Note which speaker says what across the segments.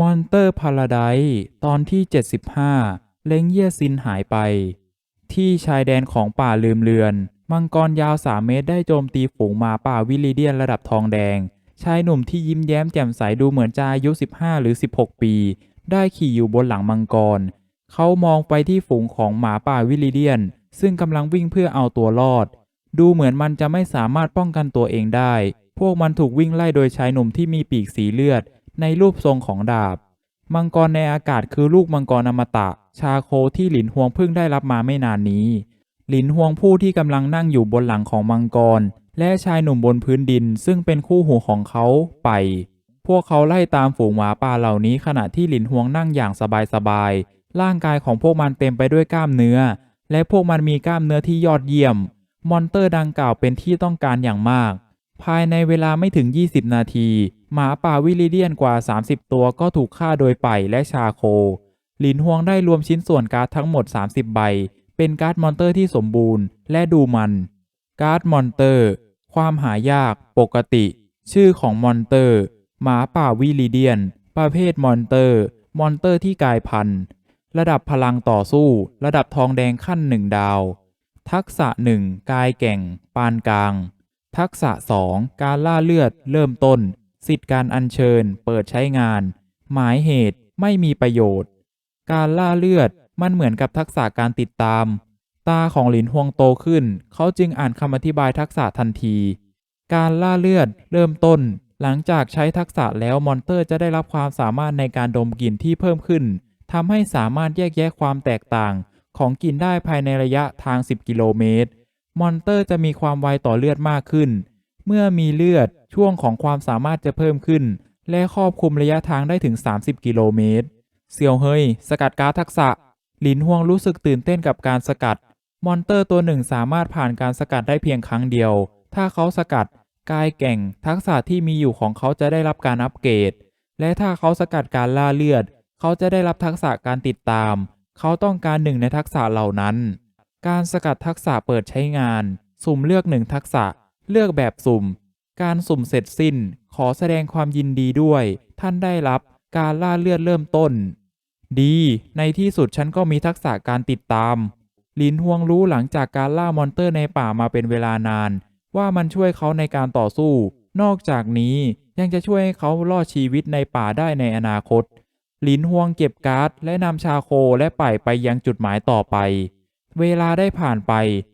Speaker 1: มอนเตอร์พาราไดตอนที่ 75 เล้งเยี่ยซินหายไป ที่ชายแดนของป่าลืมเลือน มังกรยาว 3 เมตรได้โจมตีฝูงหมาป่าวิลลิเดียนระดับทองแดง ชายหนุ่มที่ยิ้มแย้มแจ่มใสดูเหมือนจะอายุ 15 หรือ 16 ปี ได้ขี่อยู่บนหลังมังกร เขามองไปที่ฝูงของหมาป่าวิลลิเดียน ซึ่งกำลังวิ่งเพื่อเอาตัวรอด ดูเหมือนมันจะไม่สามารถป้องกันตัวเองได้ พวกมันถูกวิ่งไล่โดยชายหนุ่มที่มีปีกสีเลือด ในรูปทรงของดาบ มังกรในอากาศคือลูกมังกรอมตะ ชาโคที่หลินฮวงเพิ่งได้รับมาไม่นานนี้ หลินฮวงผู้ที่กำลังนั่งอยู่บนหลังของมังกร และชายหนุ่มบนพื้นดิน ซึ่งเป็นคู่หูของเขาไป พวกเขาไล่ตามฝูงหมาป่าเหล่านี้ขณะที่หลินฮวงนั่งอย่างสบายๆร่างกายของพวกมันเต็มไปด้วยกล้ามเนื้อ และพวกมันมีกล้ามเนื้อที่ยอดเยี่ยม มอนเตอร์ดังกล่าวเป็นที่ต้องการอย่างมาก ภายในเวลาไม่ถึง 20 นาที หมาป่าวิลิเดียนกว่า 30 ตัวก็ถูกฆ่าโดยไป่และชาโค หลินฮวงได้รวมชิ้นส่วนการ์ดทั้งหมด 30 ใบ เป็นการ์ดมอนเตอร์ที่สมบูรณ์ และดูมัน การ์ดมอนเตอร์ ความหายาก ปกติ ชื่อของมอนเตอร์ หมาป่าวิลิเดียน ประเภทมอนเตอร์ มอนเตอร์ที่กายพันธุ์ ระดับพลังต่อสู้ ระดับทองแดงขั้นหนึ่งดาว ทักษะ 1 กายแก่ง ปานกลาง ทักษะ 2 การล่าเลือด เริ่มต้น สิทธิการอัญเชิญ เปิดใช้งาน หมายเหตุไม่มีประโยชน์ การล่าเลือดมันเหมือนกับทักษะการติดตาม ตาของหลินฮวงโตขึ้น เขาจึงอ่านคำอธิบายทักษะทันที การล่าเลือด เริ่มต้น หลังจากใช้ทักษะแล้วมอนเตอร์จะได้รับความสามารถในการดมกลิ่นที่เพิ่มขึ้นทำให้สามารถแยกแยะความแตกต่าง ของกลิ่นได้ภายในระยะทาง 10 กิโลเมตร มอนเตอร์จะมีความไวต่อเลือดมากขึ้น เมื่อมีเลือดช่วงของความสามารถจะเพิ่มขึ้น และครอบคลุมระยะทางได้ถึง 30 กิโลเมตรเซียวเฮย สกัดการทักษะ หลินฮวงรู้สึกตื่นเต้นกับการสกัด มอนเตอร์ตัวหนึ่งสามารถผ่านการสกัดได้เพียงครั้งเดียว ถ้าเขาสกัด กายแก่ง ทักษะที่มีอยู่ของเขาจะได้รับการอัปเกรด และถ้าเขาสกัดการล่าเลือด เขาจะได้รับทักษะการติดตาม เขาต้องการหนึ่งในทักษะเหล่านั้น การสกัดทักษะเปิดใช้งาน สุ่มเลือกหนึ่งทักษะ เลือกแบบสุ่ม การสุ่มเสร็จสิ้น ขอแสดงความยินดีด้วย ท่านได้รับการล่าเลือดเริ่มต้น ดี ในที่สุดฉันก็มีทักษะการติดตาม ลินฮวงรู้หลังจากการล่ามอนเตอร์ในป่ามาเป็นเวลานาน ว่ามันช่วยเขาในการต่อสู้ นอกจากนี้ยังจะช่วยให้เขารอดชีวิตในป่าได้ในอนาคต ลินฮวงเก็บการ์ดและนำชาโคและไป่ไปยังจุดหมายต่อไป เวลาได้ผ่านไป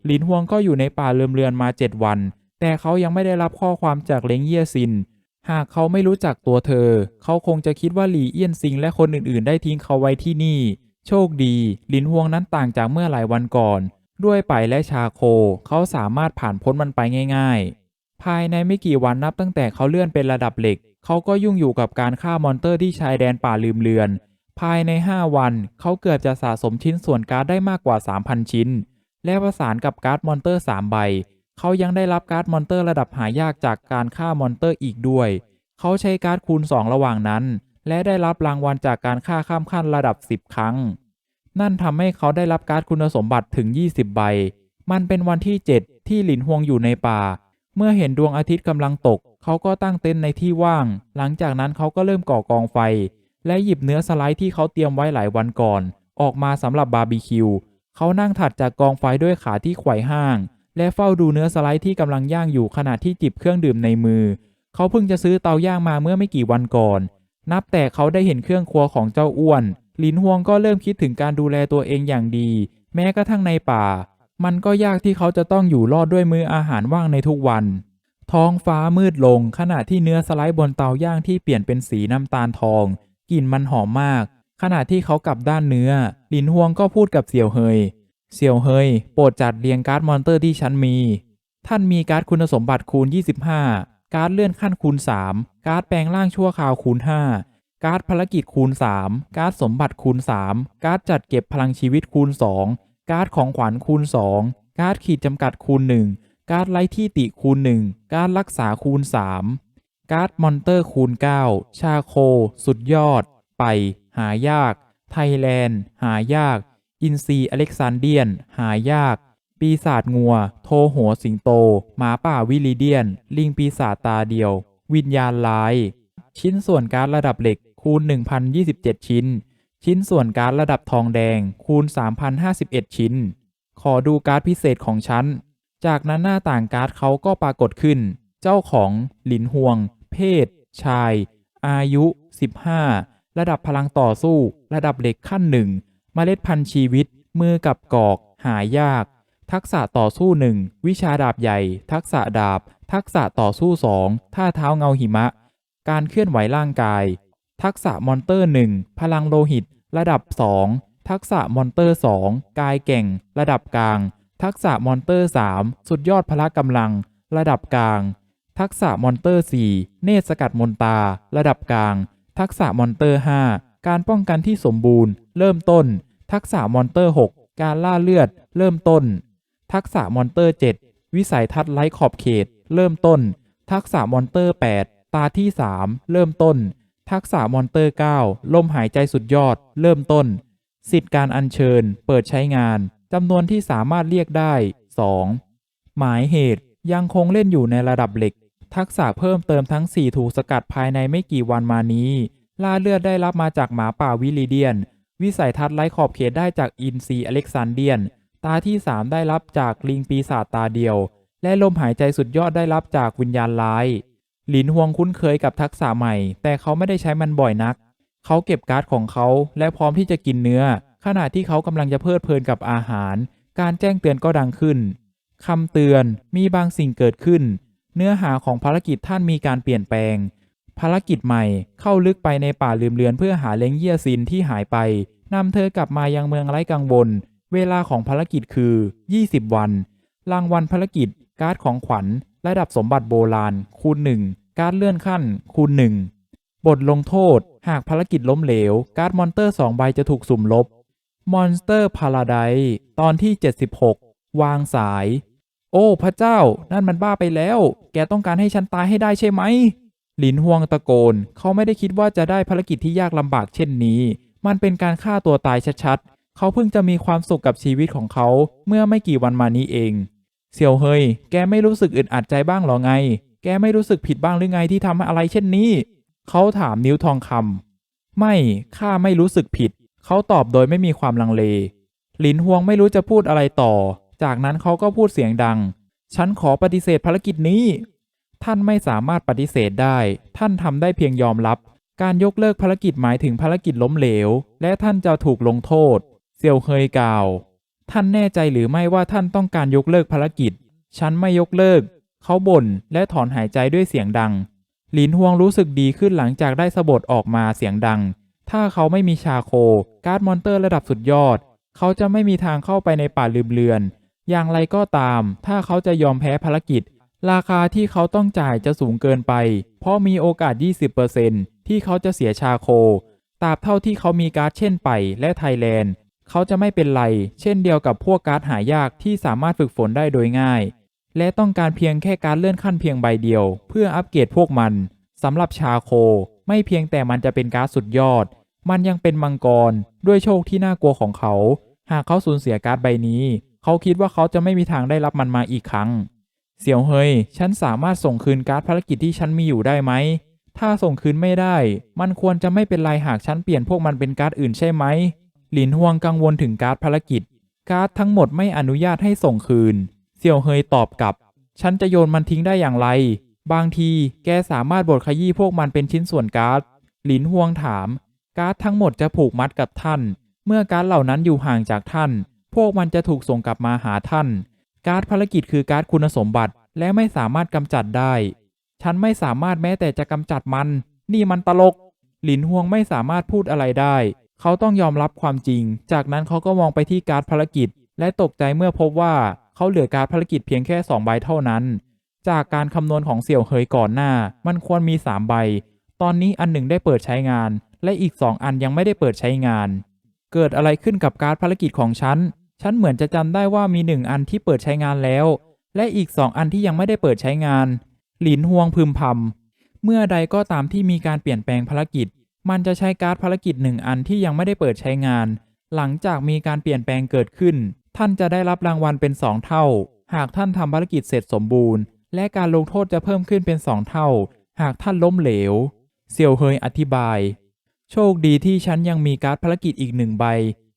Speaker 1: ลินฮวงก็อยู่ในป่าเลื่อมๆมาเจ็ดวัน แต่เขายังไม่ได้รับข้อความจากเล้งเยี่ยซิน หากเขาไม่รู้จักตัวเธอ เขาคงจะคิดว่าหลี่เอี้ยนซิงและคนอื่นๆ ได้ทิ้งเขาไว้ที่นี่ โชคดี ลินฮวงนั้นต่างจากเมื่อหลายวันก่อน ด้วยไป่และชาโค เขาสามารถผ่านพ้นมันไปง่าย ๆ ภายในไม่กี่วันนับตั้งแต่เขาเลื่อนเป็นระดับเหล็ก เขาก็ยุ่งอยู่กับการฆ่ามอนเตอร์ที่ชายแดนป่าลืมเลือน ภายใน 5 วัน เขาเกือบจะสะสมชิ้นส่วนการ์ดได้มากกว่า 3,000 ชิ้น และประสานกับการ์ดมอนเตอร์ 3 ใบ เขายังได้รับการ์ดมอนเตอร์ระดับหายากจากการฆ่ามอนเตอร์อีกด้วย เขาใช้การ์ดคูณ 2 ระหว่างนั้น และได้รับรางวัลจากการฆ่าข้ามขั้นระดับ 10 ครั้ง นั่นทำให้เขาได้รับการ์ดคุณสมบัติถึง 20 ใบ มันเป็นวันที่ 7 ที่หลินฮวงอยู่ในป่า เมื่อเห็นดวงอาทิตย์กำลังตก เขาก็ตั้งเต็นท์ในที่ว่าง หลังจากนั้นเขาก็เริ่มก่อกองไฟ และหยิบเนื้อสไลด์ที่เขาเตรียมไว้หลายวันก่อน ออกมาสำหรับบาร์บีคิว เขานั่งถัดจากกองไฟด้วยขาที่ไขว่ห้าง และเฝ้าดูเนื้อสไลด์ที่กำลังย่างอยู่ขณะที่จิบเครื่องดื่มในมือ เขาเพิ่งจะซื้อเตาย่างมาเมื่อไม่กี่วันก่อน นับแต่เขาได้เห็นเครื่องครัวของเจ้าอ้วน ลินฮวงก็เริ่มคิดถึงการดูแลตัวเองอย่างดี แม้กระทั่งในป่า มันก็ยากที่เขาจะต้องอยู่รอดด้วยมืออาหารว่างในทุกวันท้องฟ้ามืดลงขณะที่เนื้อสไลด์บนเตาย่างที่เปลี่ยนเป็นสีน้ำตาลทอง กลิ่นมันหอมมาก ขณะที่เขากลับด้านเนื้อ ลินฮวงก็พูดกับเสี่ยวเฮย เสี่ยวเฮย โปรดจัดเรียงการ์ดมอนเตอร์ที่ฉันมี ท่านมีการ์ดคุณสมบัติคูณ 25 การ์ดเลื่อนขั้นคูณ 3 การ์ดแปลงร่างชั่วคราวคูณ 5 การ์ดภารกิจคูณ 3 การ์ดสมบัติคูณ 3 การ์ดจัดเก็บพลังชีวิตคูณ 2 การ์ดของขวัญคูณ 2 การ์ดขีดจำกัดคูณ 1 การ์ดไล่ที่ติคูณ 1 การ์ดรักษาคูณ 3 การ์ดมอนเตอร์คูณ 9 ชาโค สุดยอด ไป หายาก ไทยแลนด์ หายาก อินซีอเล็กซานเดียน หายาก ปีศาจงัว โทโหสิงโต หมาป่าวิลิเดียน ลิงปีศาจตาเดียว วิญญาณร้าย ชิ้นส่วนการ์ดระดับเหล็ก คูณ 1,027 ชิ้น ชิ้นส่วนการ์ดระดับทองแดง คูณ 3,051 ชิ้น ขอดูการ์ดพิเศษของฉันจากนั้นหน้าต่างการ์ดเขาก็ปรากฏขึ้น เจ้าของ หลินฮวง เพศ ชาย อายุ 15 ระดับพลังต่อสู้ ระดับเหล็กขั้นหนึ่งเมล็ดพันธุ์ชีวิต มือกับกอก หายาก ทักษะต่อสู้หนึ่งวิชาดาบใหญ่ ทักษะดาบ ทักษะต่อสู้สองท่าเท้าเงาหิมะ การเคลื่อนไหวร่างกาย ทักษะมอนเตอร์หนึ่งพลังโลหิต ระดับ 2 ทักษะมอนเตอร์ 2 กายเก่ง ระดับกลาง ทักษะมอนเตอร์ 3 สุดยอดพละกำลัง ระดับกลาง ทักษะมอนเตอร์ 4 เนตรสกัดมนตา ระดับกลาง ทักษะมอนเตอร์ 5 การป้องกันที่สมบูรณ์ เริ่มต้น ทักษะมอนเตอร์ 6 การล่าเลือด เริ่มต้น ทักษะมอนเตอร์ 7 วิสัยทัศน์ไร้ขอบเขต เริ่มต้น ทักษะมอนเตอร์ 8 ตาที่ 3 เริ่มต้น ทักษะมอนเตอร์ 9 ลมหายใจสุดยอด เริ่มต้น สิทธิการอัญเชิญ เปิดใช้งานจำนวนที่สามารถเรียกได้ 2. หมายเหตุยังคงเล่นอยู่ในระดับเหล็ก ทักษะเพิ่มเติมทั้ง 4 ถูกสกัดภายในไม่กี่วันมานี้ ล่าเลือดได้รับมาจากหมาป่าวิลิเดียน วิสัยทัศน์ไร้ขอบเขตได้จากอินซีอเล็กซานเดียน ตาที่ 3 ได้รับจากลิงปีศาจตาเดียว และลมหายใจสุดยอดได้รับจากวิญญาณร้าย หลินฮวงคุ้นเคยกับทักษะใหม่ แต่เขาไม่ได้ใช้มันบ่อยนัก เขาเก็บการ์ดของเขาและพร้อมที่จะกินเนื้อ ขณะที่เขากำลังจะเพลิดเพลินกับอาหาร การแจ้งเตือนก็ดังขึ้นคำเตือนมีบางสิ่งเกิดขึ้น เนื้อหาของภารกิจท่านมีการเปลี่ยนแปลง ภารกิจใหม่เข้าลึกไปในป่าลืมเลือนเพื่อหาเล้งเยี่ยซินที่หายไปนำเธอกลับมายังเมืองไร้กังวล เวลาของภารกิจคือ 20 วัน รางวัลภารกิจ การ์ดของขวัญ ระดับสมบัติโบราณ คูณ 1 การ์ดเลื่อนขั้น คูณ 1 บทลงโทษ หากภารกิจล้มเหลว การ์ดมอนเตอร์ 2 ใบจะถูกสุ่มลบมอนสเตอร์พาราไดตอนที่ 76 วางสาย อ้พระเจ้า นั่นมันบ้าไปแล้ว แกต้องการให้ฉันตายให้ได้ใช่ไหม หลินฮวงตะโกน เขาไม่ได้คิดว่าจะได้ภารกิจที่ยากลำบากเช่นนี้ มันเป็นการฆ่าตัวตายชัดๆ เขาเพิ่งจะมีความสุขกับชีวิตของเขาเมื่อไม่กี่วันมานี้เอง เสี่ยวเฮย แกไม่รู้สึกอึดอัดใจบ้างหรอไง แกไม่รู้สึกผิดบ้างหรือไงที่ทำอะไรเช่นนี้ เขาถามนิ้วทองคำ ไม่ ข้าไม่รู้สึกผิด เขาตอบโดยไม่มีความลังเล หลินฮวงไม่รู้จะพูดอะไรต่อ จากนั้นเขาก็พูดเสียงดัง ฉันขอปฏิเสธภารกิจนี้ ท่านไม่สามารถปฏิเสธได้ ท่านทำได้เพียงยอมรับ การยกเลิกภารกิจหมายถึงภารกิจล้มเหลว และท่านจะถูกลงโทษ เซียวเฮยกล่าว ท่านแน่ใจหรือไม่ว่าท่านต้องการยกเลิกภารกิจ ฉันไม่ยกเลิก เขาบ่นและถอนหายใจด้วยเสียงดัง หลินฮวงรู้สึกดีขึ้นหลังจากได้สะบดออกมาเสียงดัง ถ้าเขาไม่มีชาโค การ์ดมอนเตอร์ระดับสุดยอด เขาจะไม่มีทางเข้าไปในป่าลืมเลือน อย่างไรก็ตาม ถ้าเขาจะยอมแพ้ภารกิจ ราคาที่เขาต้องจ่ายจะสูงเกินไป เพราะมีโอกาส 20%ที่เขาจะเสียชาโค ตราบเท่าที่เขามีการ์ดเช่นไปและไทยแลนด์ เขาจะไม่เป็นไร เช่นเดียวกับพวกการ์ดหายากที่สามารถฝึกฝนได้โดยง่าย และต้องการเพียงแค่การเลื่อนขั้นเพียงใบเดียว เพื่ออัปเกรดพวกมันสำหรับชาโค ไม่เพียงแต่มันจะเป็นการ์ดสุดยอด มันยังเป็นมังกรด้วยโชคที่น่ากลัวของเขา หากเขาสูญเสียการ์ดใบนี้ เขาคิดว่าเขาจะไม่มีทางได้รับมันมาอีกครั้ง เสี่ยวเฮย ฉันสามารถส่งคืนการ์ดภารกิจที่ฉันมีอยู่ได้ไหม ถ้าส่งคืนไม่ได้ มันควรจะไม่เป็นไรหากฉันเปลี่ยนพวกมันเป็นการ์ดอื่นใช่ไหม หลินฮวงกังวลถึงการ์ดภารกิจ การ์ดทั้งหมดไม่อนุญาตให้ส่งคืน เสี่ยวเฮยตอบกลับ ฉันจะโยนมันทิ้งได้อย่างไร บางที แกสามารถบดขยี้พวกมันเป็นชิ้นส่วนการ์ด หลินฮวงถาม การ์ดทั้งหมดจะผูกมัดกับท่าน เมื่อการ์ดเหล่านั้นอยู่ห่างจากท่าน พวกมันจะถูกส่งกลับมาหาท่าน การ์ดภารกิจคือการ์ดคุณสมบัติและไม่สามารถกำจัดได้ ฉันไม่สามารถแม้แต่จะกำจัดมัน นี่มันตลก หลินฮวงไม่สามารถพูดอะไรได้ เขาต้องยอมรับความจริง จากนั้นเขาก็มองไปที่การ์ดภารกิจ และตกใจเมื่อพบว่าเขาเหลือการ์ดภารกิจเพียงแค่2ใบเท่านั้น จากการคำนวณของเสี่ยวเฮยก่อนหน้า มันควรมี3ใบ ตอนนี้อันหนึ่งได้เปิดใช้งาน และอีก 2 อันยังไม่ได้เปิดใช้งาน เกิดอะไรขึ้นกับการ์ดภารกิจของฉัน ฉันเหมือนจะจำได้ว่ามีหนึ่งอันที่เปิดใช้งานแล้ว และอีก2อันที่ยังไม่ได้เปิดใช้งาน หลินฮวงพึมพำเมื่อใดก็ตามที่มีการเปลี่ยนแปลงภารกิจ มันจะใช้การ์ดภารกิจหนึ่งอันที่ยังไม่ได้เปิดใช้งาน หลังจากมีการเปลี่ยนแปลงเกิดขึ้น ท่านจะได้รับรางวัลเป็น2เท่า หากท่านทำภารกิจเสร็จสมบูรณ์ และการลงโทษจะเพิ่มขึ้นเป็น2เท่า หากท่านล้มเหลวเซียวเฮยอธิบาย โชคดีที่ฉันยังมีการ์ดภารกิจอีกหนึ่งใบ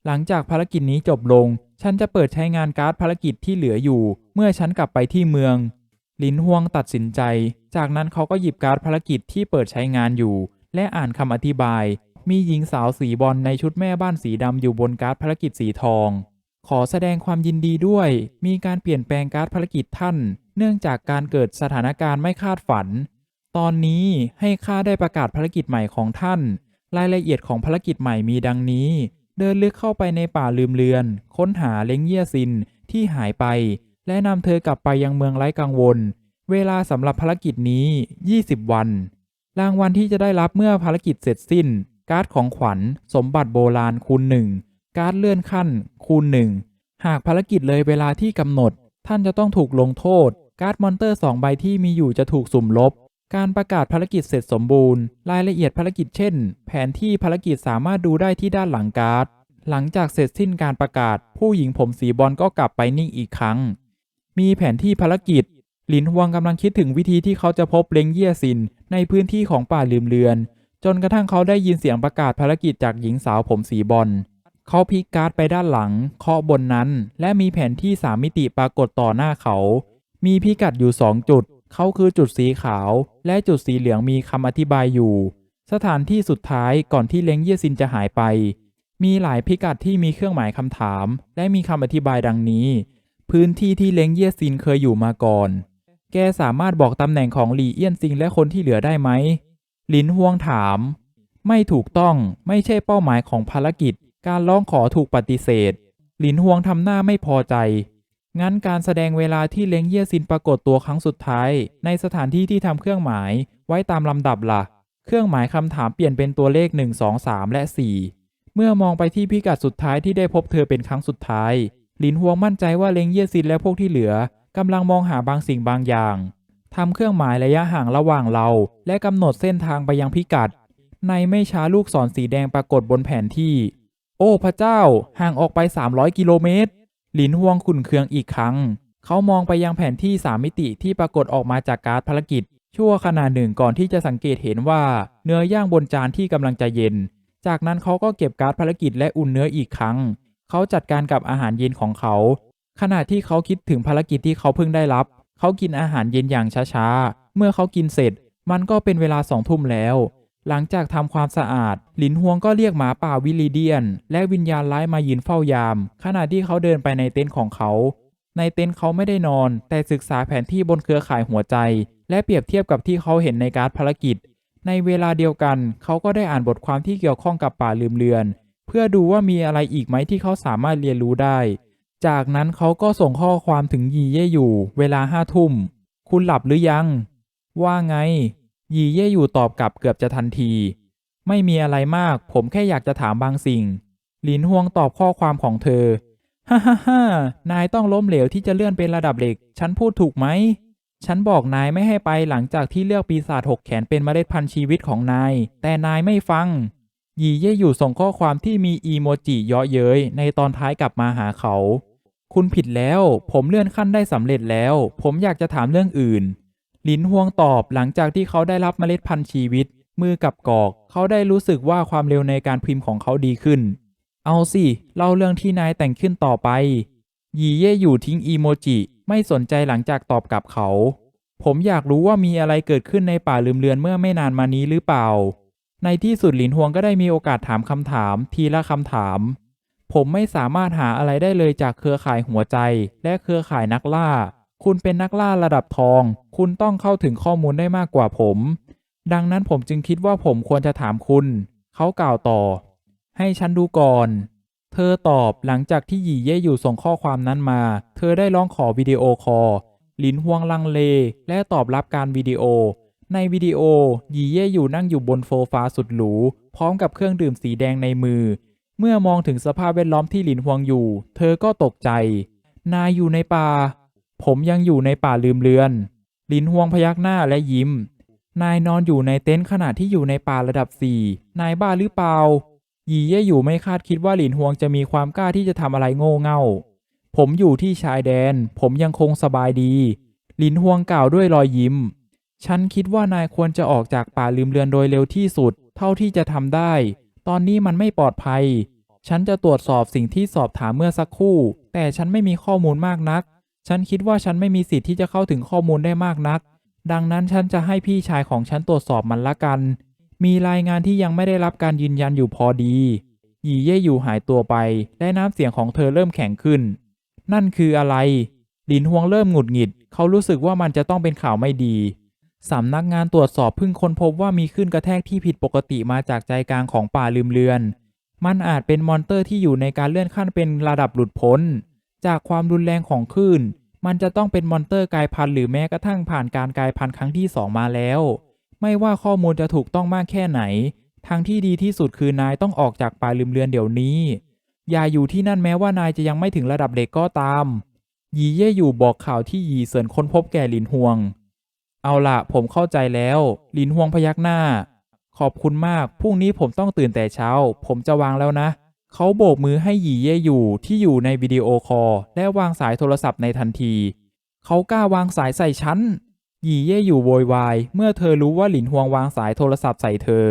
Speaker 1: หลังจากภารกิจนี้จบลง ฉันจะเปิดใช้งานการ์ดภารกิจที่เหลืออยู่ เมื่อฉันกลับไปที่เมือง ลินฮวงตัดสินใจ จากนั้นเขาก็หยิบการ์ดภารกิจที่เปิดใช้งานอยู่ และอ่านคำอธิบาย มีหญิงสาวสีบอลในชุดแม่บ้านสีดำอยู่บนการ์ดภารกิจสีทอง ขอแสดงความยินดีด้วย มีการเปลี่ยนแปลงการ์ดภารกิจท่าน เนื่องจากการเกิดสถานการณ์ไม่คาดฝัน ตอนนี้ให้ข้าได้ประกาศภารกิจใหม่ของท่าน รายละเอียดของภารกิจใหม่มีดังนี้ เดินลึกเข้าไปในป่าลืมเลือน ค้นหาเล้งเยี่ยซินที่หายไป และนำเธอกลับไปยังเมืองไร้กังวล เวลาสำหรับภารกิจนี้ 20 วัน รางวัลที่จะได้รับเมื่อภารกิจเสร็จสิ้น การ์ดของขวัญ สมบัติโบราณคูณหนึ่งการ์ดเลื่อนขั้น คูณหนึ่งหากภารกิจเลยเวลาที่กำหนด ท่านจะต้องถูกลงโทษ การ์ดมอนเตอร์สองใบที่มีอยู่จะถูกสุ่มลบ การประกาศภารกิจเสร็จสมบูรณ์ รายละเอียดภารกิจเช่น แผนที่ภารกิจสามารถดูได้ที่ด้านหลังการ์ด หลังจากเสร็จสิ้นการประกาศ ผู้หญิงผมสีบอลก็กลับไปนิ่งอีกครั้ง มีแผนที่ภารกิจ หลินฮวงกำลังคิดถึงวิธีที่เขาจะพบเล้งเยี่ยซิน ในพื้นที่ของป่าลืมเลือน จนกระทั่งเขาได้ยินเสียงประกาศภารกิจจากหญิงสาวผมสีบอลเขาพลิกการ์ดไปด้านหลัง เคาะบนนั้น และมีแผนที่สามมิติปรากฏต่อหน้าเขา มีพิกัดอยู่สองจุด เขาคือจุดสีขาวและจุดสีเหลืองมีคำอธิบายอยู่ สถานที่สุดท้ายก่อนที่เล้งเยี่ยซินจะหายไป มีหลายพิกัดที่มีเครื่องหมายคำถาม และมีคำอธิบายดังนี้ พื้นที่ที่เล้งเยี่ยซินเคยอยู่มาก่อน แกสามารถบอกตำแหน่งของหลี่เอี้ยนซิงและคนที่เหลือได้ไหมลินฮวงถาม ไม่ถูกต้องไม่ใช่เป้าหมายของภารกิจ การร้องขอถูกปฏิเสธหลินฮวงทำหน้าไม่พอใจ งั้นการแสดงเวลาที่เล้งเยี่ยซินปรากฏตัวครั้งสุดท้าย ในสถานที่ที่ทำเครื่องหมายไว้ตามลำดับละ่ะ เครื่องหมายคำถามเปลี่ยนเป็นตัวเลข 1 2 3 และ 4 เมื่อมองไปที่พิกัดสุดท้ายที่ได้พบเธอเป็นครั้งสุดท้ายหลินฮวงมั่นใจว่าเล้งเยี่ยซินและพวกที่เหลือกำลังมองหาบางสิ่งบางอย่างทำเครื่องหมายระยะห่างระหว่างเรา และกำหนดเส้นทางไปยังพิกัด ในไม่ช้าลูกศรสีแดงปรากฏบนแผนที่ โอ้พระเจ้า ห่างออกไป 300 กิโลเมตร หลินฮวงขุนเคืองอีกครั้ง เขามองไปยังแผนที่สามมิติที่ปรากฏออกมาจากการ์ดภารกิจ ชั่วขณะหนึ่งก่อนที่จะสังเกตเห็นว่าเนื้อย่างบนจานที่กำลังจะเย็น จากนั้นเขาก็เก็บการ์ดภารกิจและอุ่นเนื้ออีกครั้ง เขาจัดการกับอาหารเย็นของเขา ขณะที่เขาคิดถึงภารกิจที่เขาเพิ่งได้รับ เขากินอาหารเย็นอย่างช้าๆ เมื่อเขากินเสร็จ มันก็เป็นเวลาสองทุ่มแล้ว หลังจากทำความสะอาด หลินฮวงก็เรียกหมาป่าวิลิเดียน และวิญญาณร้ายมายืนเฝ้ายาม ขณะที่เขาเดินไปในเต็นท์ของเขา ในเต็นท์เขาไม่ได้นอน แต่ศึกษาแผนที่บนเครือข่ายหัวใจ และเปรียบเทียบกับที่เขาเห็นในการภารกิจ ในเวลาเดียวกัน เขาก็ได้อ่านบทความที่เกี่ยวข้องกับป่าลืมเลือน เพื่อดูว่ามีอะไรอีกไหมที่เขาสามารถเรียนรู้ได้ จากนั้นเขาก็ส่งข้อความถึงยีเย่อยู่ เวลาห้าทุ่ม คุณหลับหรือยัง ว่าไง ยีเย่อยู่ตอบกลับเกือบจะทันที ไม่มีอะไรมาก ผมแค่อยากจะถามบางสิ่ง หลินฮวงตอบข้อความของเธอ ฮ่าฮ่าฮ่านายต้องล้มเหลวที่จะเลื่อนเป็นระดับเหล็ก ฉันพูดถูกไหม ฉันบอกนายไม่ให้ไปหลังจากที่เลือกปีศาจหกแขนเป็นเมล็ดพันธุ์ชีวิตของนาย แต่นายไม่ฟัง ยีเย่อยู่ส่งข้อความที่มีอีโมจิเยาะเย้ยในตอนท้ายกลับมาหาเขา คุณผิดแล้ว ผมเลื่อนขั้นได้สำเร็จแล้ว ผมอยากจะถามเรื่องอื่น หลินฮวงตอบหลังจากที่เขาได้รับเมล็ดพันธุ์ชีวิต มือกับกอก เขาได้รู้สึกว่าความเร็วในการพิมพ์ของเขาดีขึ้น เอาสิเล่าเรื่องที่นายแต่งขึ้นต่อไปยีเย่อยู่ทิ้งอีโมจิไม่สนใจหลังจากตอบกลับเขา ผมอยากรู้ว่ามีอะไรเกิดขึ้นในป่าลืมเลือนเมื่อไม่นานมานี้หรือเปล่า ในที่สุดหลินฮวงก็ได้มีโอกาสถามคำถาม ทีละคำถาม ผมไม่สามารถหาอะไรได้เลยจากเครือข่ายหัวใจ และเครือข่ายนักล่า คุณเป็นนักล่าระดับทอง คุณต้องเข้าถึงข้อมูลได้มากกว่าผม ดังนั้นผมจึงคิดว่าผมควรจะถามคุณ เขากล่าวต่อ ให้ฉันดูก่อน เธอตอบหลังจากที่หยีเย่อยู่ส่งข้อความนั้นมา เธอได้ร้องขอวิดีโอคอลหลินฮวงลังเล และตอบรับการวิดีโอ ในวิดีโอหยีเย่อยู่นั่งอยู่บนโซฟาสุดหรู พร้อมกับเครื่องดื่มสีแดงในมือ เมื่อมองถึงสภาพแวดล้อมที่หลินฮวงอยู่ เธอก็ตกใจ นายอยู่ในป่า ผมยังอยู่ในป่าลืมเลือนหลินฮวงพยักหน้าและยิ้ม นายนอนอยู่ในเต็นท์ขณะที่อยู่ในป่าระดับสี่นายบ้าหรือเปล่า ยีเย่อยู่ไม่คาดคิดว่าหลินฮวงจะมีความกล้าที่จะทำอะไรโง่เง่า ผมอยู่ที่ชายแดน ผมยังคงสบายดีหลินฮวงกล่าวด้วยรอยยิ้ม ฉันคิดว่านายควรจะออกจากป่าลืมเลือนโดยเร็วที่สุด เท่าที่จะทำได้ ตอนนี้มันไม่ปลอดภัย ฉันจะตรวจสอบสิ่งที่สอบถามเมื่อสักครู่ แต่ฉันไม่มีข้อมูลมากนัก ฉันคิดว่าฉันไม่มีสิทธิ์ที่จะเข้าถึงข้อมูลได้มากนัก ดังนั้นฉันจะให้พี่ชายของฉันตรวจสอบมันละกัน มีรายงานที่ยังไม่ได้รับการยืนยันอยู่พอดี หยีเย่อยู่หายตัวไป และน้ำเสียงของเธอเริ่มแข็งขึ้น นั่นคืออะไร หลินฮวงเริ่มหงุดหงิด เขารู้สึกว่ามันจะต้องเป็นข่าวไม่ดีสำนักงานตรวจสอบเพิ่งค้นพบว่ามีคลื่นกระแทกที่ผิดปกติมาจากใจกลางของป่าลืมเลือน มันอาจเป็นมอนเตอร์ที่อยู่ในการเลื่อนขั้นเป็นระดับหลุดพ้น จากความรุนแรงของคลื่น มันจะต้องเป็นมอนเตอร์กลายพันธุ์หรือแม้กระทั่งผ่านการกลายพันธุ์ครั้งที่สองมาแล้ว ไม่ว่าข้อมูลจะถูกต้องมากแค่ไหน ทางที่ดีที่สุดคือนายต้องออกจากป่าลืมเลือนเดี๋ยวนี้ อย่าอยู่ที่นั่นแม้ว่านายจะยังไม่ถึงระดับเด็กก็ตาม ยีเย่อยู่บอกข่าวที่ยีเซินค้นพบแก่หลินฮวง เอาละผมเข้าใจแล้ว หลินฮวงพยักหน้า ขอบคุณมาก พรุ่งนี้ผมต้องตื่นแต่เช้า ผมจะวางแล้วนะ เขาโบกมือให้หยีเย่อยู่ที่อยู่ในวิดีโอคอลและวางสายโทรศัพท์ในทันที เขากล้าวางสายใส่ฉัน หยีเย่อยู่โวยวาย เมื่อเธอรู้ว่าหลินฮวงวางสายโทรศัพท์ใส่เธอ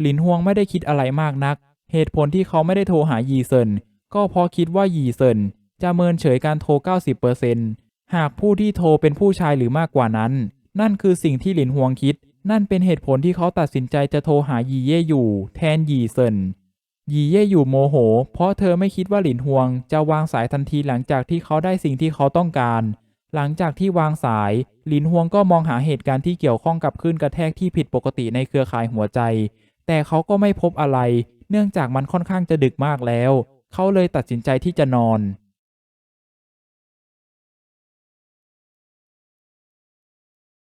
Speaker 1: หลินฮวงไม่ได้คิดอะไรมากนัก เหตุผลที่เขาไม่ได้โทรหายีเซินก็เพราะคิดว่ายีเซินจะเมินเฉยการโทร 90%หากผู้ที่โทรเป็นผู้ชายหรือมากกว่านั้น นั่นคือสิ่งที่หลินฮวงคิด นั่นเป็นเหตุผลที่เขาตัดสินใจจะโทรหายีเย่อยู่ แทนยีเซิน ยีเย่อยู่โมโห เพราะเธอไม่คิดว่าหลินฮวง จะวางสายทันทีหลังจากที่เขาได้สิ่งที่เขาต้องการ หลังจากที่วางสาย หลินฮวงก็มองหาเหตุการณ์ที่เกี่ยวข้องกับคลื่นกระแทกที่ผิดปกติในเครือข่ายหัวใจ แต่เขาก็ไม่พบอะไร เนื่องจากมันค่อนข้างจะดึกมากแล้ว เขาเลยตัดสินใจที่จะนอน